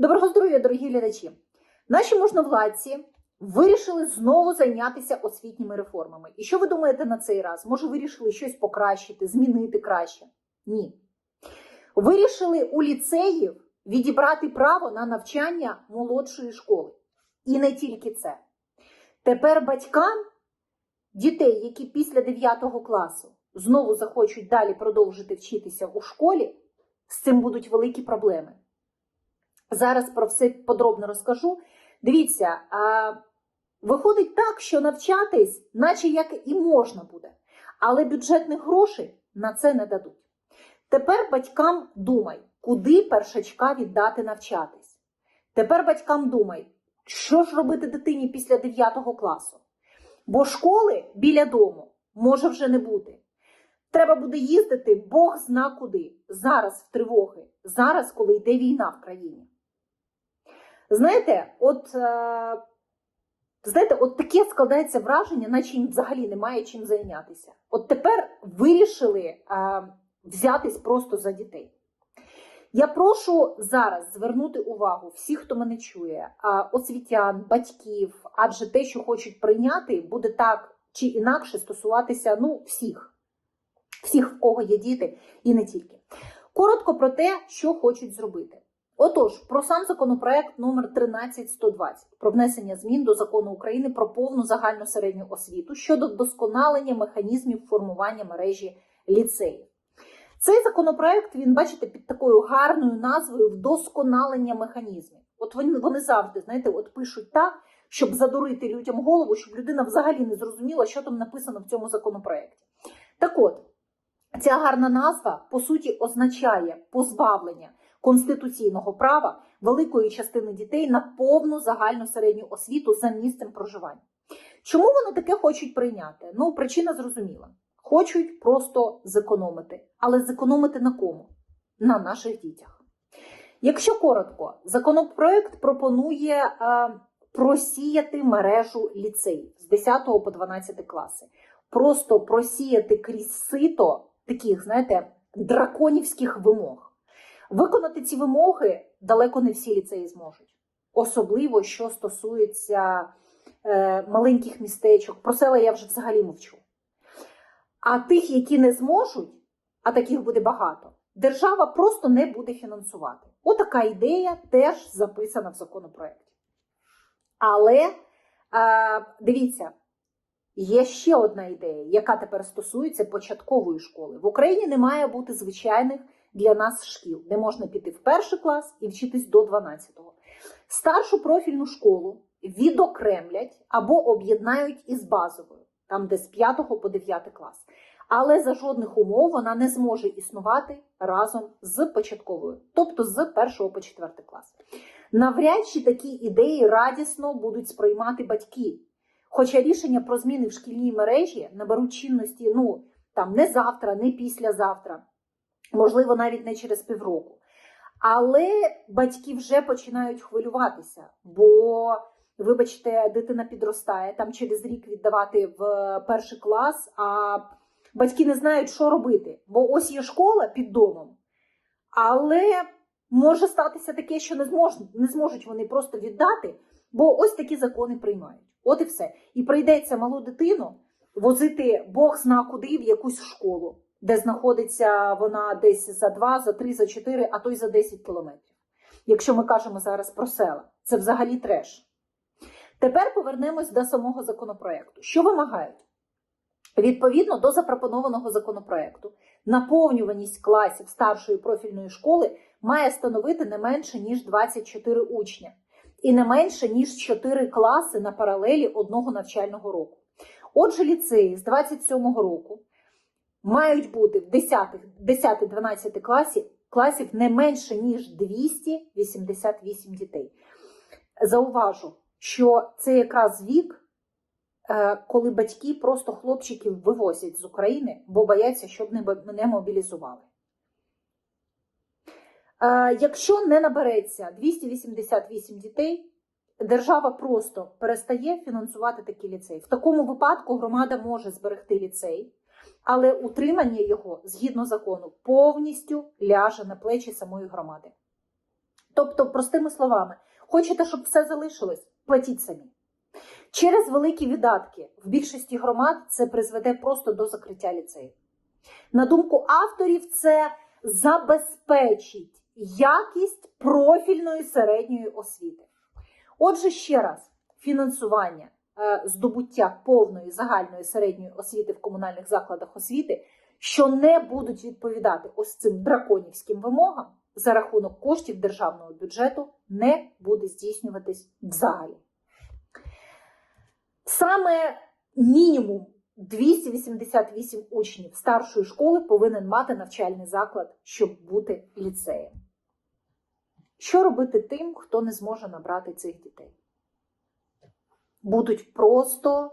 Доброго здоров'я, дорогі глядачі! Наші можновладці вирішили знову зайнятися освітніми реформами. І що ви думаєте на цей раз? Може, вирішили щось покращити, змінити краще? Ні. Вирішили у ліцеїв відібрати право на навчання молодшої школи. І не тільки це. Тепер батькам дітей, які після 9 класу знову захочуть далі продовжити вчитися у школі, з цим будуть великі проблеми. Зараз про все подробно розкажу. Дивіться, а, виходить так, що навчатись, наче як і можна буде, але бюджетних грошей на це не дадуть. Тепер батькам думай, куди першачка віддати навчатись. Тепер батькам думай, що ж робити дитині після 9 класу. Бо школи біля дому може вже не бути. Треба буде їздити Бог зна куди. Зараз в тривоги, зараз, коли йде війна в країні. Знаєте, от, е, знаєте, от таке складається враження, наче взагалі немає чим зайнятися. От тепер вирішили е, взятись просто за дітей. Я прошу зараз звернути увагу всіх, хто мене чує, освітян, батьків, адже те, що хочуть прийняти, буде так чи інакше стосуватися ну, всіх, всіх, в кого є діти, і не тільки. Коротко про те, що хочуть зробити. Отож, про сам законопроект номер 13120 про внесення змін до закону України про повну загальну середню освіту щодо вдосконалення механізмів формування мережі ліцеїв. Цей законопроект, він бачите, під такою гарною назвою вдосконалення механізмів. От вони, вони завжди, знаєте, от пишуть так, щоб задурити людям голову, щоб людина взагалі не зрозуміла, що там написано в цьому законопроекті. Так от, ця гарна назва по суті означає позбавлення конституційного права великої частини дітей на повну загальну середню освіту за місцем проживання. Чому вони таке хочуть прийняти? Ну, причина зрозуміла. Хочуть просто зекономити. Але зекономити на кому? На наших дітях. Якщо коротко, законопроект пропонує е, просіяти мережу ліцеїв з 10 по 12 класи. Просто просіяти крізь сито таких, знаєте, драконівських вимог. Виконати ці вимоги далеко не всі ліцеї зможуть. Особливо, що стосується е, маленьких містечок. Про села я вже взагалі мовчу. А тих, які не зможуть, а таких буде багато, держава просто не буде фінансувати. Отака ідея теж записана в законопроекті. Але е, дивіться, є ще одна ідея, яка тепер стосується початкової школи. В Україні не має бути звичайних для нас шкіл, де можна піти в перший клас і вчитись до 12-го. Старшу профільну школу відокремлять або об'єднають із базовою, там де з 5 по 9 клас. Але за жодних умов вона не зможе існувати разом з початковою, тобто з 1 по 4 клас. Навряд чи такі ідеї радісно будуть сприймати батьки. Хоча рішення про зміни в шкільній мережі наберуть чинності ну, там, не завтра, не післязавтра, можливо, навіть не через півроку. Але батьки вже починають хвилюватися, бо, вибачте, дитина підростає там через рік віддавати в перший клас, а батьки не знають, що робити. Бо ось є школа під домом, але може статися таке, що не зможуть, не зможуть вони просто віддати, бо ось такі закони приймають. От і все. І прийдеться малу дитину возити Бог зна куди в якусь школу, де знаходиться вона десь за 2, за 3, за 4, а то й за 10 кілометрів. Якщо ми кажемо зараз про села, це взагалі треш. Тепер повернемось до самого законопроекту. Що вимагають? Відповідно до запропонованого законопроекту, наповнюваність класів старшої профільної школи має становити не менше ніж 24 учня і не менше ніж 4 класи на паралелі одного навчального року. Отже, ліцеї з 27-го року мають бути в 10-12 класі класів не менше ніж 288 дітей. Зауважу, що це якраз вік, е, коли батьки просто хлопчиків вивозять з України, бо бояться, щоб не мобілізували. Е, якщо не набереться 288 дітей, держава просто перестає фінансувати такі ліцеї. В такому випадку громада може зберегти ліцей, але утримання його згідно закону повністю ляже на плечі самої громади. Тобто, простими словами, хочете, щоб все залишилось, платіть самі. Через великі видатки в більшості громад це призведе просто до закриття ліцеїв. На думку авторів, це забезпечить якість профільної середньої освіти. Отже, ще раз, фінансування здобуття повної загальної середньої освіти в комунальних закладах освіти, що не будуть відповідати ось цим драконівським вимогам за рахунок коштів державного бюджету, не буде здійснюватись взагалі. Саме мінімум 288 учнів старшої школи повинен мати навчальний заклад, щоб бути ліцеєм. Що робити тим, хто не зможе набрати цих дітей? Будуть просто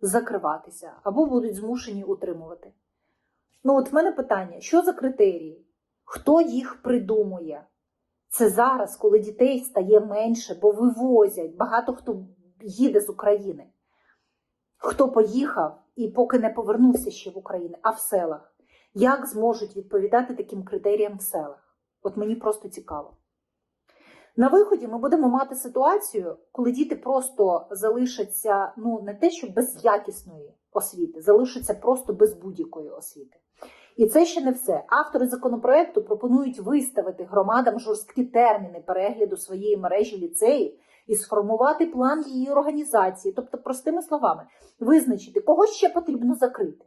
закриватися або будуть змушені утримувати. Ну, от в мене питання: що за критерії? Хто їх придумує? Це зараз, коли дітей стає менше, бо вивозять. Багато хто їде з України. Хто поїхав і поки не повернувся ще в Україну, а в селах. Як зможуть відповідати таким критеріям в селах? От мені просто цікаво. На виході ми будемо мати ситуацію, коли діти просто залишаться ну не те, що без якісної освіти, залишаться просто без будь-якої освіти. І це ще не все. Автори законопроекту пропонують виставити громадам жорсткі терміни перегляду своєї мережі ліцеїв і сформувати план її організації, тобто, простими словами, визначити, кого ще потрібно закрити.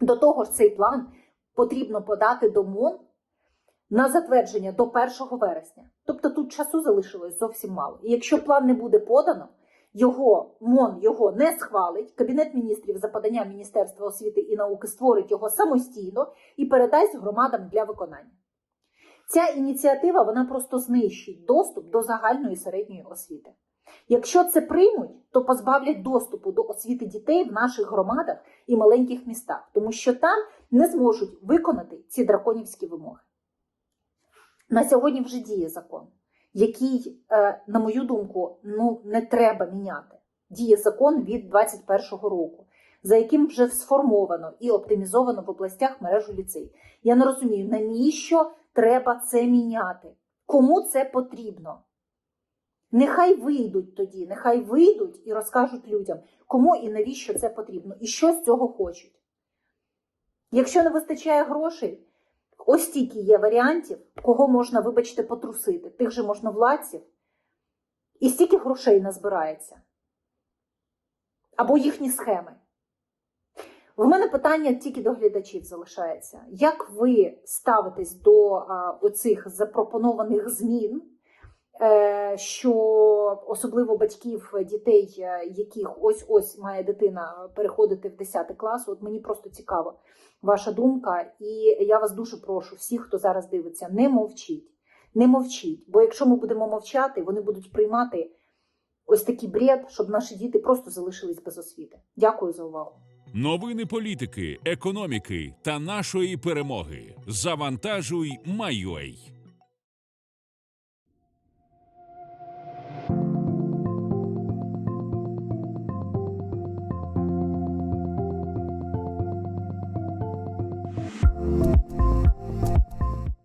До того ж, цей план потрібно подати до МОН на затвердження до 1 вересня. Тобто тут часу залишилось зовсім мало. І якщо план не буде подано, його МОН його не схвалить. Кабінет міністрів за поданням Міністерства освіти і науки створить його самостійно і передасть громадам для виконання. Ця ініціатива вона просто знищить доступ до загальної середньої освіти. Якщо це приймуть, то позбавлять доступу до освіти дітей в наших громадах і маленьких містах, тому що там не зможуть виконати ці драконівські вимоги. На сьогодні вже діє закон, який, е, на мою думку, ну не треба міняти. Діє закон від 2021 року, за яким вже сформовано і оптимізовано в областях мережу ліцей. Я не розумію, навіщо треба це міняти? Кому це потрібно? Нехай вийдуть тоді, нехай вийдуть і розкажуть людям, кому і навіщо це потрібно, і що з цього хочуть. Якщо не вистачає грошей, ось стільки є варіантів, кого можна, вибачте, потрусити, тих же можновладців, і стільки грошей назбирається. Або їхні схеми. В мене питання тільки до глядачів залишається. Як ви ставитесь до оцих запропонованих змін, що особливо батьків дітей, е, яких ось-ось має дитина переходити в 10 клас? От мені просто цікаво ваша думка, і я вас дуже прошу, всіх, хто зараз дивиться, не мовчіть. Не мовчіть, бо якщо ми будемо мовчати, вони будуть приймати ось такий бред, щоб наші діти просто залишились без освіти. Дякую за увагу. Новини політики, економіки та нашої перемоги. Завантажуй, майой.